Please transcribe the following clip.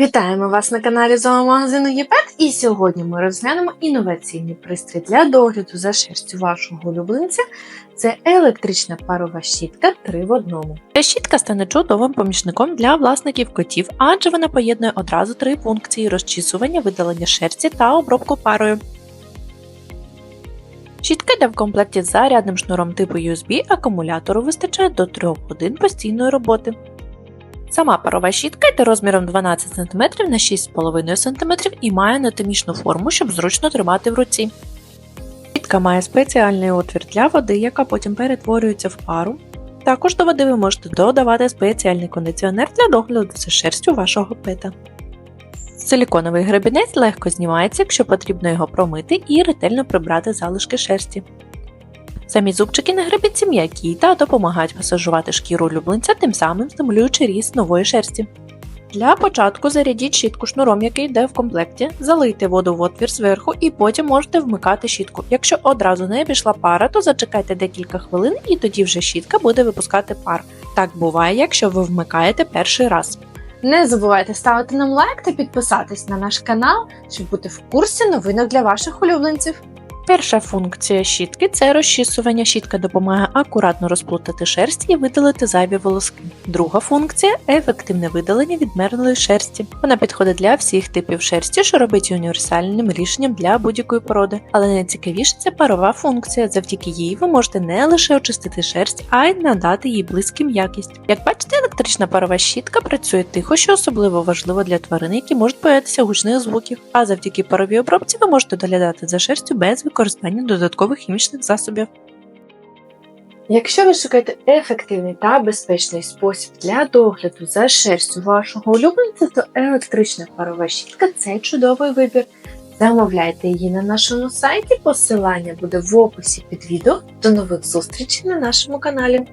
Вітаємо вас на каналі зоомагазину ЄПЕТ і сьогодні ми розглянемо інноваційний пристрій для догляду за шерстю вашого улюбленця. Це електрична парова щітка 3 в одному. Ця щітка стане чудовим помічником для власників котів, адже вона поєднує одразу три функції розчісування, видалення шерсті та обробку парою. Щітка йде в комплекті з зарядним шнуром типу USB, акумулятору вистачає до 3 годин постійної роботи. Сама парова щітка йде розміром 12 см на 6,5 см і має анатомічну форму, щоб зручно тримати в руці. Щітка має спеціальний отвір для води, яка потім перетворюється в пару. Також до води ви можете додавати спеціальний кондиціонер для догляду за шерстю вашого пета. Силіконовий гребінець легко знімається, якщо потрібно його промити і ретельно прибрати залишки шерсті. Самі зубчики на гребінці м'які та допомагають масажувати шкіру улюбленця, тим самим стимулюючи ріст нової шерсті. Для початку зарядіть щітку шнуром, який йде в комплекті, залийте воду в отвір зверху і потім можете вмикати щітку. Якщо одразу не пішла пара, то зачекайте декілька хвилин і тоді вже щітка буде випускати пар. Так буває, якщо ви вмикаєте перший раз. Не забувайте ставити нам лайк та підписатись на наш канал, щоб бути в курсі новинок для ваших улюбленців. Перша функція щітки це розчісування. Щітка допомагає акуратно розплутати шерсть і видалити зайві волоски. Друга функція ефективне видалення відмерлої шерсті. Вона підходить для всіх типів шерсті, що робить універсальним рішенням для будь-якої породи. Але найцікавіше це парова функція. Завдяки їй ви можете не лише очистити шерсть, а й надати їй блиским якість. Як бачите, електрична парова щітка працює тихо, що особливо важливо для тварин, які можуть боятися гучних звуків. А завдяки паровій обробці ви можете доглядати за шерстю без використання додаткових хімічних засобів. Якщо ви шукаєте ефективний та безпечний спосіб для догляду за шерстю вашого улюбленця, то електрична парова щітка це чудовий вибір. Замовляйте її на нашому сайті, посилання буде в описі під відео. До нових зустрічей на нашому каналі.